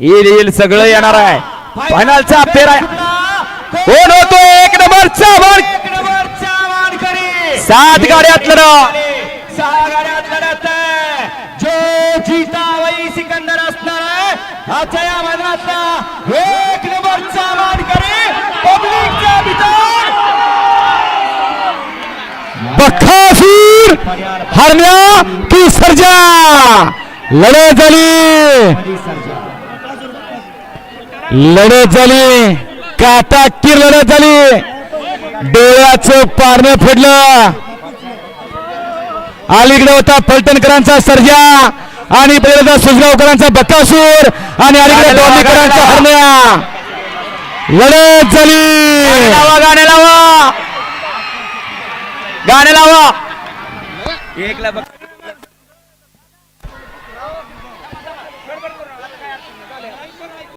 येईल येईल सगळं येणार आहे. फायनलचा फेर आहे. कोण होतो? एक नंबरचा वर सात गाड्यात लढा. सहा गाड्यात लढत जो जीता वही सिकंदर असणार आहे आजच्या या मैदानातला एक नंबरचा मानकरी पब्लिकच्या भीतर बखासूर हरण्या की सर्जा. लढत झाली. लढत झाली. काटाकीर लढत झाली. डोळ्याचं पारणे फुटलं अलीकडे होता फलटणकरांचा सर्जा आणि पहिल्यांदा सुजगावकरांचा बकासूर आणि अलीकडे डोंबीकरांचा हरण्या. लढत झाली. लावा गाणे लावा गाणे लावा एकला बघ.